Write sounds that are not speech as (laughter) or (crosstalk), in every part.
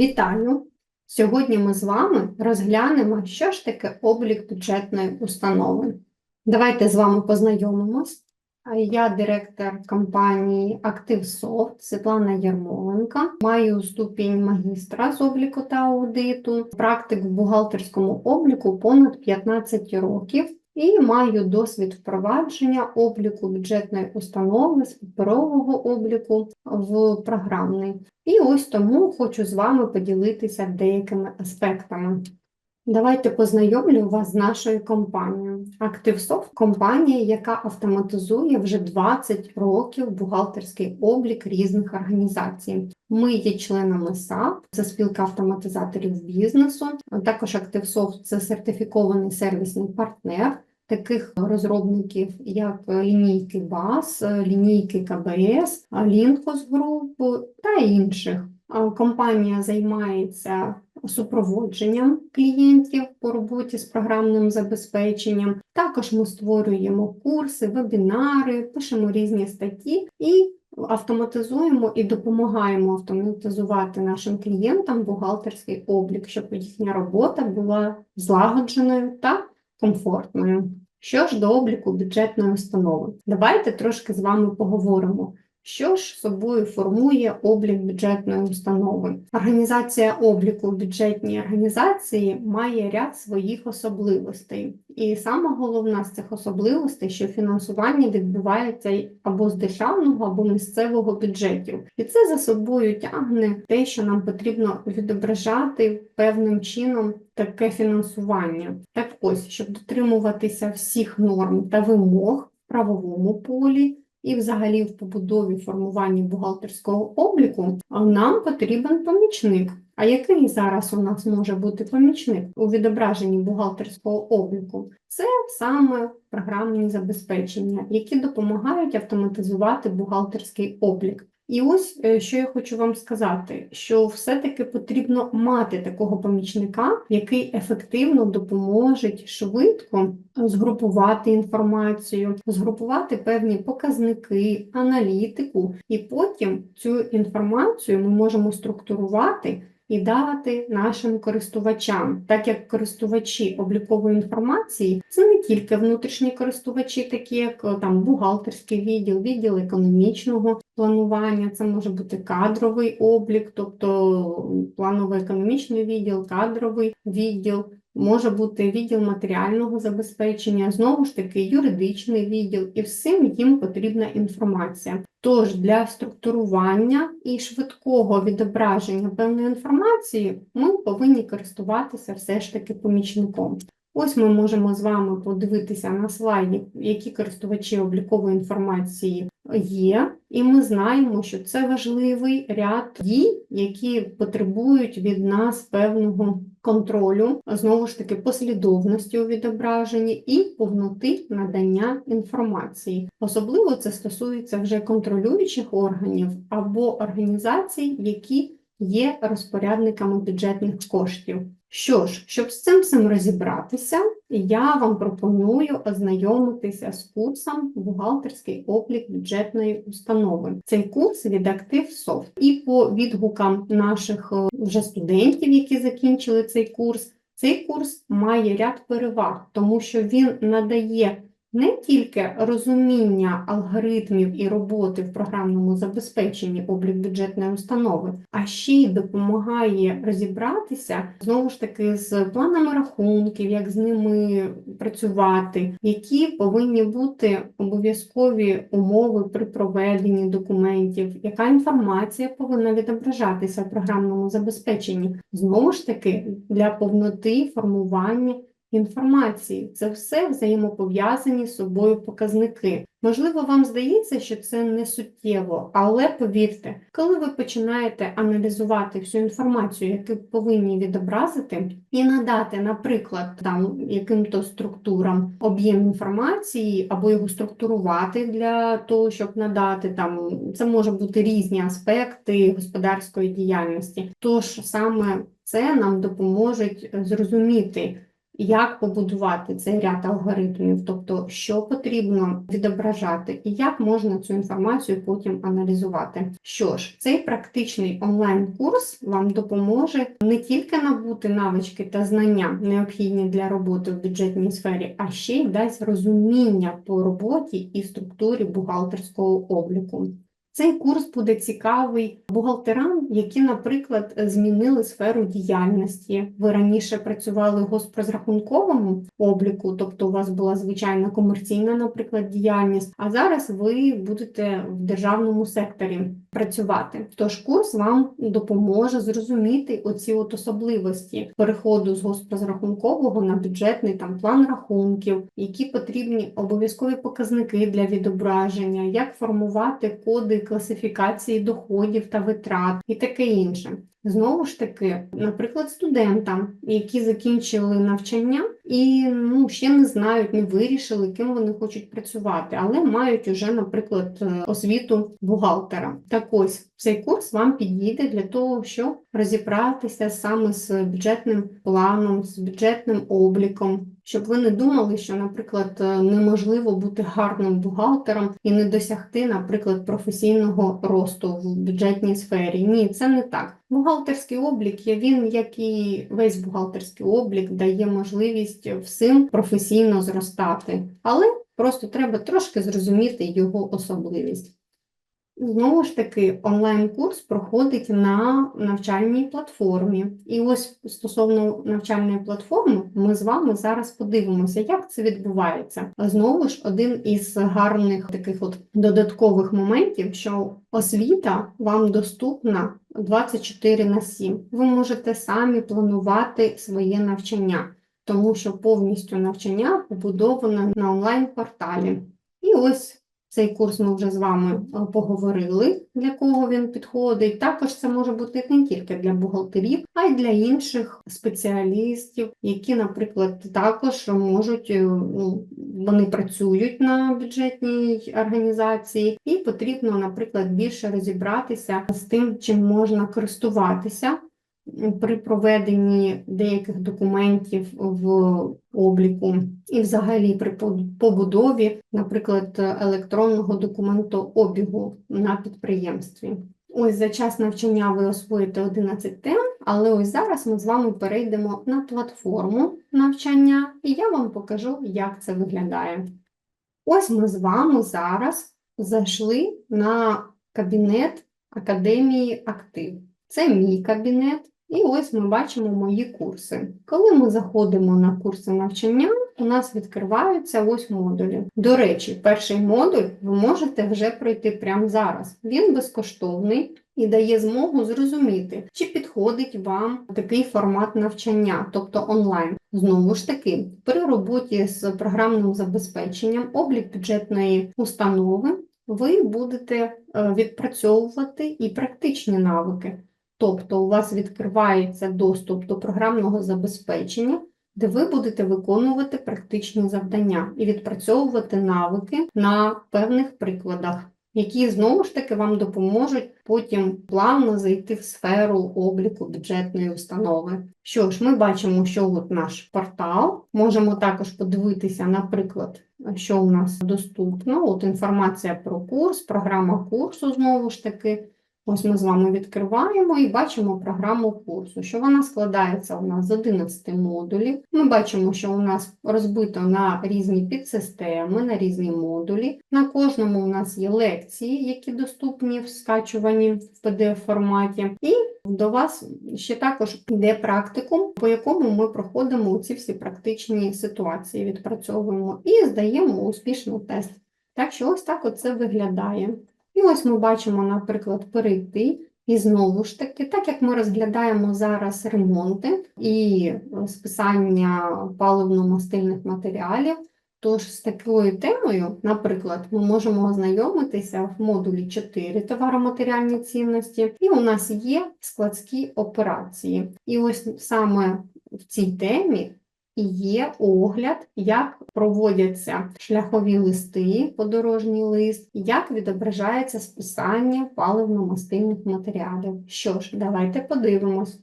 Вітаю! Сьогодні ми з вами розглянемо, що ж таке облік бюджетної установи. Давайте з вами познайомимось. Я директор компанії ActiveSoft Світлана Ярмоленко. Маю ступінь магістра з обліку та аудиту, практик в бухгалтерському обліку понад 15 років і маю досвід впровадження обліку бюджетної установи з паперового обліку в програмний. І ось тому хочу з вами поділитися деякими аспектами. Давайте познайомлю вас з нашою компанією. ActiveSoft – компанія, яка автоматизує вже 20 років бухгалтерський облік різних організацій. Ми є членами САП, це спілка автоматизаторів бізнесу. Також ActiveSoft – це сертифікований сервісний партнер таких розробників, як лінійки БАС, лінійки КБС, Лінкос Груп та інших. Компанія займається супроводженням клієнтів по роботі з програмним забезпеченням. Також ми створюємо курси, вебінари, пишемо різні статті і автоматизуємо і допомагаємо автоматизувати нашим клієнтам бухгалтерський облік, щоб їхня робота була злагодженою та комфортною. Що ж до обліку бюджетної установи, давайте трошки з вами поговоримо. Що ж собою формує облік бюджетної установи? Організація обліку бюджетній організації має ряд своїх особливостей. І саме головна з цих особливостей, що фінансування відбувається або з державного, або місцевого бюджетів. І це за собою тягне те, що нам потрібно відображати певним чином таке фінансування. Так ось, щоб дотримуватися всіх норм та вимог в правовому полі і, взагалі, в побудові формуванні бухгалтерського обліку, нам потрібен помічник. А який зараз у нас може бути помічник у відображенні бухгалтерського обліку? Це саме програмні забезпечення, які допомагають автоматизувати бухгалтерський облік. І ось е, що я хочу вам сказати: що все-таки потрібно мати такого помічника, який ефективно допоможе швидко згрупувати інформацію, згрупувати певні показники, аналітику, і потім цю інформацію ми можемо структурувати і дати нашим користувачам, так як користувачі облікової інформації це не тільки внутрішні користувачі, такі як е, там бухгалтерський відділ, відділ економічного планування, це може бути кадровий облік, тобто планово-економічний відділ, кадровий відділ. Може бути відділ матеріального забезпечення, знову ж таки, юридичний відділ, і всім їм потрібна інформація. Тож для структурування і швидкого відображення певної інформації ми повинні користуватися все ж таки помічником. Ось ми можемо з вами подивитися на слайді, які користувачі облікової інформації є, і ми знаємо, що це важливий ряд дій, які потребують від нас певного контролю, знову ж таки, послідовності у відображенні і повноти надання інформації. Особливо це стосується вже контролюючих органів або організацій, які є розпорядниками бюджетних коштів. Що ж, щоб з цим всім розібратися, я вам пропоную ознайомитися з курсом Бухгалтерський облік бюджетної установи. Цей курс від ActiveSoft. І по відгукам наших е, вже студентів, які закінчили цей курс, цей курс має ряд переваг, тому що він надає не тільки розуміння алгоритмів і роботи в програмному забезпеченні облік бюджетної установи, а ще й допомагає розібратися знову ж таки з планами рахунків, як з ними працювати, які повинні бути обов'язкові умови при проведенні документів, яка інформація повинна відображатися в програмному забезпеченні, знову ж таки для повноти формування інформації. Це все взаємопов'язані з собою показники. Можливо, вам здається, що це не суттєво, але повірте, коли ви починаєте аналізувати всю інформацію, яку повинні відобразити, і надати, наприклад, там яким-то структурам об'єм інформації або його структурувати для того, щоб надати там, це може бути різні аспекти господарської діяльності. Тож саме це нам допоможе зрозуміти як побудувати цей ряд алгоритмів, тобто що потрібно відображати і як можна цю інформацію потім аналізувати. Що ж, цей практичний онлайн-курс вам допоможе не тільки набути навички та знання, необхідні для роботи в бюджетній сфері, а ще й дасть розуміння по роботі і структурі бухгалтерського обліку. Цей курс буде цікавий бухгалтерам, які, наприклад, змінили сферу діяльності. Ви раніше працювали в госпрозрахунковому обліку, тобто у вас була звичайна комерційна, наприклад, діяльність, а зараз ви будете в державному секторі працювати. Тож курс вам допоможе зрозуміти оці от особливості переходу з госпрозрахункового на бюджетний там план рахунків, які потрібні обов'язкові показники для відображення, як формувати коди класифікації доходів та витрат і таке інше. Знову ж таки, наприклад, студентам, які закінчили навчання і ну, ще не знають, не вирішили, ким вони хочуть працювати, але мають уже, наприклад, е, освіту бухгалтера. Так ось цей курс вам підійде для того, щоб розібратися саме з бюджетним планом, з бюджетним обліком, щоб ви не думали, що, наприклад, е, неможливо бути гарним бухгалтером і не досягти, наприклад, професійного росту в бюджетній сфері. Ні, це не так. Бухгалтерський облік є він, як і весь бухгалтерський облік, дає можливість всім професійно зростати, але просто треба трошки зрозуміти його особливість. Знову ж таки, онлайн-курс проходить на навчальній платформі. І ось стосовно навчальної платформи, ми з вами зараз подивимося, як це відбувається. Знову ж, один із гарних таких от додаткових моментів, що освіта вам доступна 24 на 7. Ви можете самі планувати своє навчання, тому що повністю навчання побудоване на онлайн-порталі. І ось цей курс ми вже з вами е, поговорили, для кого він підходить. Також це може бути не тільки для бухгалтерів, а й для інших спеціалістів, які, наприклад, також можуть, е, ну, вони працюють на бюджетній організації, і потрібно, наприклад, більше розібратися з тим, чим можна користуватися при проведенні деяких документів в обліку і взагалі при побудові, наприклад, електронного документообігу на підприємстві. Ось за час навчання ви освоїте 11 тем, але ось зараз ми з вами перейдемо на платформу навчання, і я вам покажу, як це виглядає. Ось ми з вами зараз зайшли на кабінет Академії Актив. Це мій кабінет, і ось ми бачимо мої курси. Коли ми заходимо на курси навчання, у нас відкриваються ось модулі. До речі, перший модуль ви можете вже пройти прямо зараз. Він безкоштовний і дає змогу зрозуміти, чи підходить вам такий формат навчання, тобто онлайн. Знову ж таки, при роботі з програмним забезпеченням облік бюджетної установи ви будете е, відпрацьовувати і практичні навики. Тобто у вас відкривається доступ до програмного забезпечення, де ви будете виконувати практичні завдання і відпрацьовувати навики на певних прикладах, які знову ж таки вам допоможуть потім плавно зайти в сферу обліку бюджетної установи. Що ж, ми бачимо, що от наш портал. Можемо також подивитися, наприклад, що у нас доступно. От інформація про курс, програма курсу знову ж таки. Ось ми з вами відкриваємо і бачимо програму курсу, що вона складається у нас з 11 модулів. Ми бачимо, що у нас розбито на різні підсистеми, на різні модулі. На кожному у нас є лекції, які доступні в скачуванні в PDF-форматі. І до вас ще також йде практикум, по якому ми проходимо ці всі практичні ситуації, відпрацьовуємо і здаємо успішний тест. Так що ось так оце виглядає. І ось ми бачимо, наприклад, перейти. І знову ж таки, так як ми розглядаємо зараз ремонти і списання паливно-мастильних матеріалів, тож з такою темою, наприклад, ми можемо ознайомитися в модулі 4 товароматеріальні цінності, і у нас є складські операції. І ось саме в цій темі є огляд, як проводяться шляхові листи, подорожній лист, як відображається списання паливно-мастильних матеріалів. Що ж, давайте подивимось.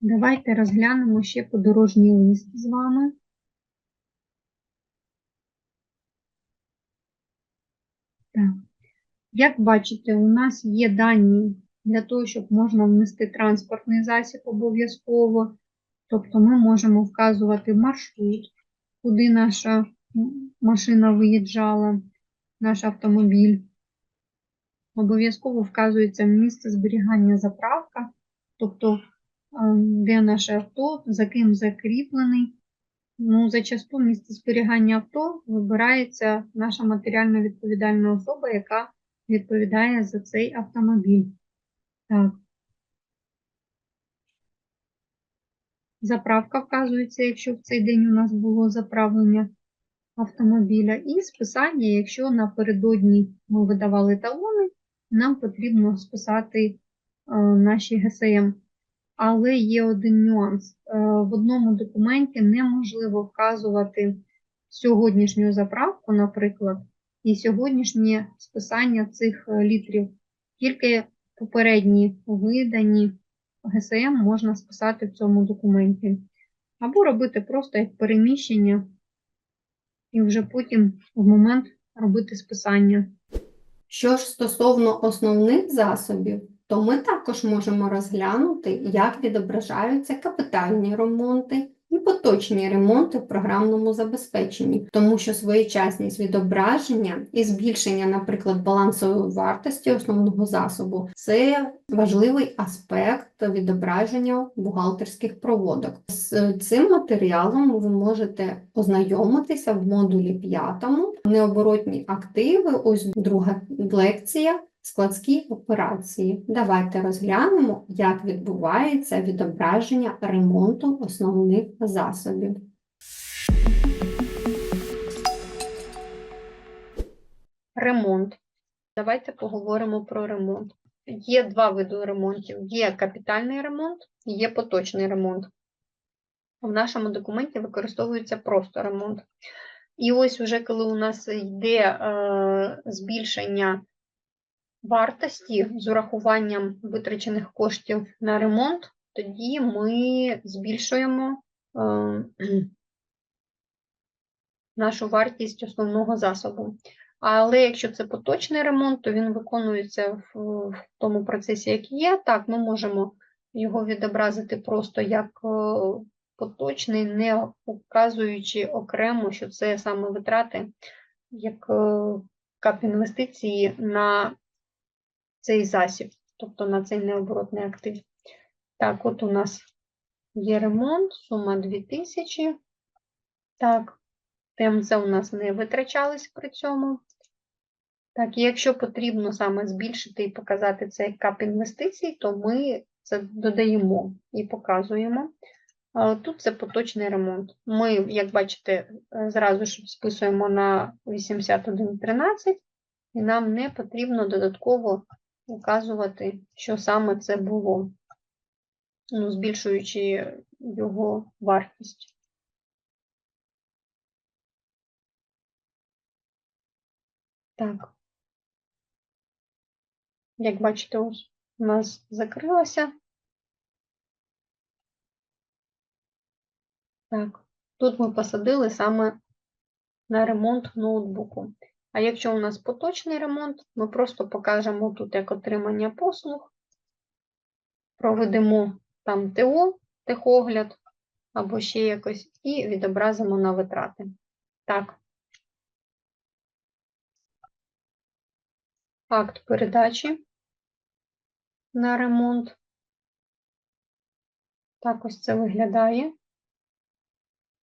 Давайте розглянемо ще подорожній лист з вами. Так. Як бачите, у нас є дані для того, щоб можна внести транспортний засіб обов'язково. Тобто ми можемо вказувати маршрут, куди наша машина виїжджала, наш автомобіль. Обов'язково вказується місце зберігання заправка, тобто де наше авто, за ким закріплений. Ну, зачасту місце зберігання авто вибирається наша матеріально відповідальна особа, яка відповідає за цей автомобіль. Так. Заправка вказується, якщо в цей день у нас було заправлення автомобіля, і списання, якщо напередодні ми видавали талони, нам потрібно списати е, наші ГСМ. Але є один нюанс. Е, В одному документі неможливо вказувати сьогоднішню заправку, наприклад, і сьогоднішнє списання цих е, літрів. Тільки попередні видані ГСМ можна списати в цьому документі. Або робити просто як переміщення, і вже потім в момент робити списання. Що ж стосовно основних засобів, то ми також можемо розглянути, як відображаються капітальні ремонти поточні ремонти в програмному забезпеченні, тому що своєчасність відображення і збільшення, наприклад, балансової вартості основного засобу це важливий аспект відображення бухгалтерських проводок. З цим матеріалом ви можете ознайомитися в модулі 5 необоротні активи. Ось друга лекція. Складські операції. Давайте розглянемо, як відбувається відображення ремонту основних засобів. Ремонт. Давайте поговоримо про ремонт. Є два види ремонтів: є капітальний ремонт, є поточний ремонт. В нашому документі використовується просто ремонт. І ось уже коли у нас йде е, збільшення вартості з урахуванням витрачених коштів на ремонт, тоді ми збільшуємо е, (clears throat) нашу вартість основного засобу. Але якщо це поточний ремонт, то він виконується в, тому процесі, як є. Так, ми можемо його відобразити просто як е, поточний, не вказуючи окремо, що це саме витрати, як е, кап інвестиції на цей засіб, тобто на цей необоротний актив. Так, от у нас є ремонт, сума 2000. Так, ТМЗ у нас не витрачались при цьому. Так, якщо потрібно саме збільшити і показати цей кап інвестицій, то ми це додаємо і показуємо. Тут це поточний ремонт. Ми, як бачите, зразу ж списуємо на 81.13, і нам не потрібно додатково указувати, що саме це було, ну, збільшуючи його вартість. Так. Як бачите, у нас закрилося. Так, тут ми посадили саме на ремонт ноутбуку. А якщо у нас поточний ремонт, ми просто покажемо тут як отримання послуг, проведемо там ТО, техогляд або ще якось, і відобразимо на витрати. Так. Акт передачі на ремонт. Так ось це виглядає.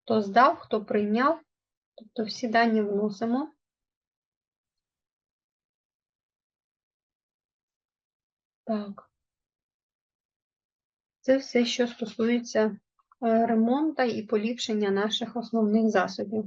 Хто здав, хто прийняв, тобто всі дані вносимо. Так. Це все, що стосується е, ремонту і поліпшення наших основних засобів.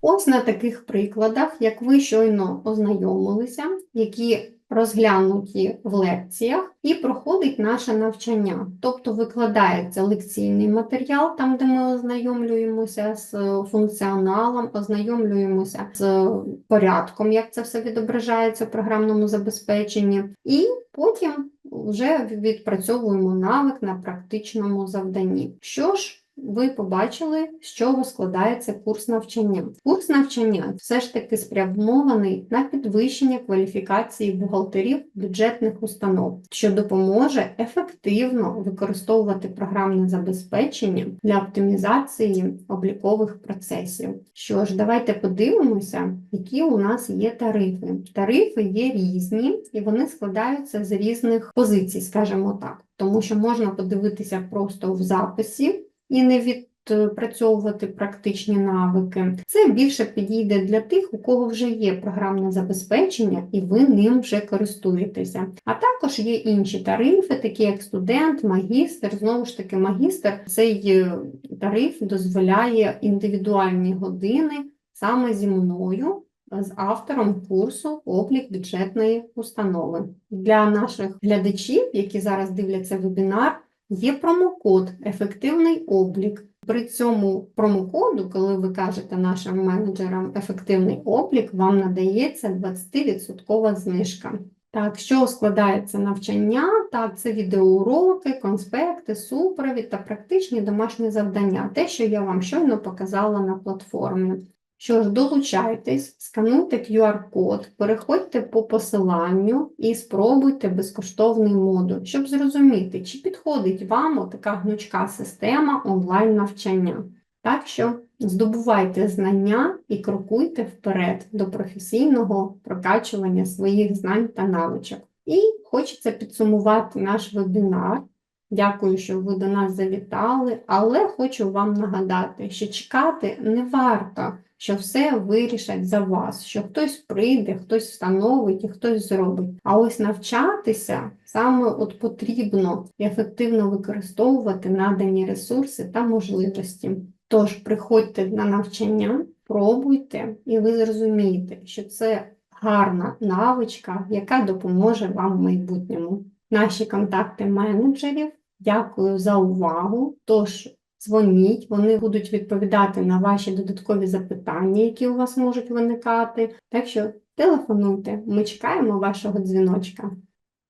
Ось на таких прикладах, як ви щойно ознайомилися, які розглянуті в лекціях, і проходить наше навчання. Тобто викладається лекційний матеріал, там, де ми ознайомлюємося з функціоналом, ознайомлюємося з порядком, як це все відображається в програмному забезпеченні, і потім вже відпрацьовуємо навик на практичному завданні. Що ж, ви побачили, з чого складається курс навчання. Курс навчання все ж таки спрямований на підвищення кваліфікації бухгалтерів бюджетних установ, що допоможе ефективно використовувати програмне забезпечення для оптимізації облікових процесів. Що ж, давайте подивимося, які у нас є тарифи. Тарифи є різні і вони складаються з різних позицій, скажімо так, тому що можна подивитися просто в записі і не відпрацьовувати практичні навики. Це більше підійде для тих, у кого вже є програмне забезпечення, і ви ним вже користуєтеся. А також є інші тарифи, такі як студент, магістр. Знову ж таки, магістр цей е, тариф дозволяє індивідуальні години саме зі мною. З автором курсу облік бюджетної установи для наших глядачів, які зараз дивляться вебінар, Є промокод Ефективний облік. При цьому промокоду, коли ви кажете нашим менеджерам ефективний облік, вам надається 20% знижка. Так, що складається навчання? Так, це відеоуроки, конспекти, супровід та практичні домашні завдання, те, що я вам щойно показала на платформі. Що ж, долучайтесь, скануйте QR-код, переходьте по посиланню і спробуйте безкоштовний модуль, щоб зрозуміти, чи підходить вам така гнучка система онлайн-навчання. Так що здобувайте знання і крокуйте вперед до професійного прокачування своїх знань та навичок. І хочеться підсумувати наш вебінар. Дякую, що ви до нас завітали, але хочу вам нагадати, що чекати не варто що все вирішать за вас, що хтось прийде, хтось встановить і хтось зробить. А ось навчатися саме от потрібно ефективно використовувати надані ресурси та можливості. Тож приходьте на навчання, пробуйте, і ви зрозумієте, що це гарна навичка, яка допоможе вам в майбутньому. Наші контакти менеджерів. Дякую за увагу. Тож дзвоніть, вони будуть відповідати на ваші додаткові запитання, які у вас можуть виникати. Так що телефонуйте, ми чекаємо вашого дзвіночка.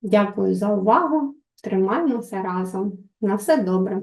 Дякую за увагу! Тримаємося разом. На все добре!